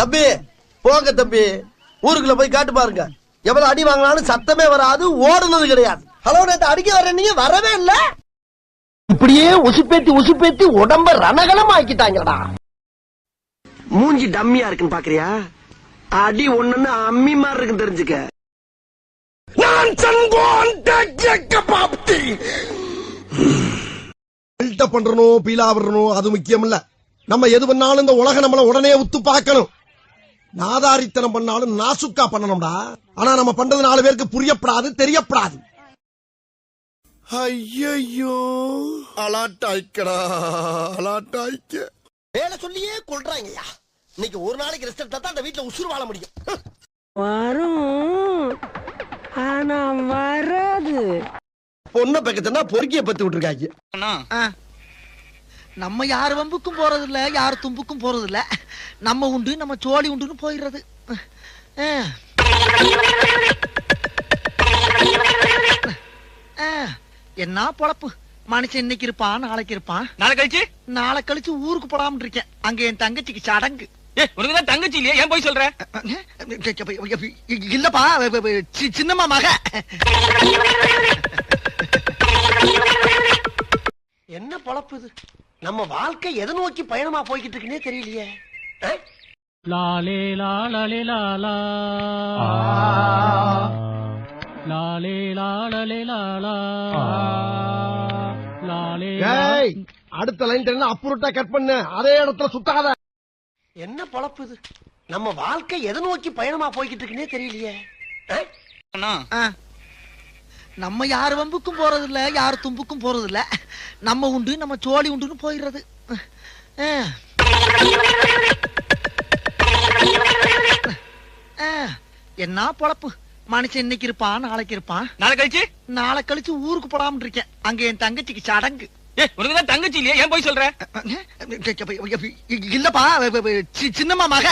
தம்பி போங்க தம்பி. ஊருக்குள்ள போய் காட்டு பாருங்க. எவ்வளவு அடி வாங்கினாலும் சத்தமே வராது ஓடுனது கிடையாது. ஹலோ நேத்து அடிக்க வர நீங்க வரவே இல்ல. இப்படியே உசுப்பேத்தி உசுப்பேத்தி உடம்ப ரணகலம் ஆக்கிட்டாங்கடா மூஞ்சி டம்மியா இருக்குன்னு பாக்குறியா? அடி ஒண்ணுன்னு அம்மி மாதிரி இருக்குன்னு தெரிஞ்சுக்க. நான் சங்கோன் பாப்தி. பில்டப் பண்றணும் பீலா விடணும் அது முக்கியம் இல்ல நம்ம எது பண்ணாலும் இந்த உலக நம்மள உடனே உத்து பார்க்கணும். நாதாரித்தனம் பண்ணாலும் நாசுக்கா பண்ணணும்டா. ஆனா நம்ம பண்றது நாலு பேருக்கு புரியப்படாது தெரியப்படாது. ஐயோ அலாட்டாய்க்கடா அலாட்டாய்க்க வேலை சொல்லியே கொள்றாங்கய்யா இன்னைக்கு ஒரு நாளைக்கு ரெஸ்ட் எடுத்தா தான் அந்த வீட்டுல உசுறு வாழ முடியும். வரும். ஆனா வராது. பொண்ணை பக்கத்துனா பொறுக்கிய பத்து விட்டுருக்காங்க. நம்ம யார் வம்புக்கும் போறது இல்ல யார் தும்புக்கும் போறது இல்ல நம்ம உண்டு நம்ம சோழி உண்டுன்னு போயிடுறது. என்ன பொழப்பு? மனுஷன் இன்னைக்கு இருப்பான் நாளைக்கு இருப்பான். நாளை கழிச்சு? நாளை கழிச்சு ஊருக்கு போடாம இருக்கேன். அங்க என் தங்கச்சிக்கு சடங்கு. ஏ உனக்கு தான் தங்கச்சி இல்லையா? ஏன் போய் சொல்ற? இல்லப்பா சின்னம்மா மக. என்ன பொழப்பு இது? நம்ம வாழ்க்கை எதை நோக்கி பயணமா போய்கிட்டு இருக்குன்னே தெரியலையே? லாலே லாலா லாலே லாலலே லாலா லாலே ஏய் அடுத்த லைன் தெரியும் அப்புறட்டா கட் பண்ணு? அதே இடத்துல சுத்தாத. என்ன பொழப்பு இது? நம்ம வாழ்க்கை எதை நோக்கி பயணமா போய்கிட்டு இருக்குன்னே தெரியலையே ஆ? நம்ம யார் வம்புக்கும் போறது இல்ல யார் தும்புக்கும் போறது இல்ல நம்ம உண்டு நம்ம சோழி உண்டுன்னு போயிடுறது. என்ன பொழப்பு மனுஷன் இன்னைக்கு இருப்பான் நாளைக்கு இருப்பான் நாளை கழிச்சு நாளை கழிச்சு ஊருக்கு போடாம இருக்கேன் அங்க என் தங்கச்சிக்கு சடங்கு ஏ உனக்கு தான் தங்கச்சி இல்லையா ஏன் போய் சொல்ற இல்லப்பா சின்னம்மா மக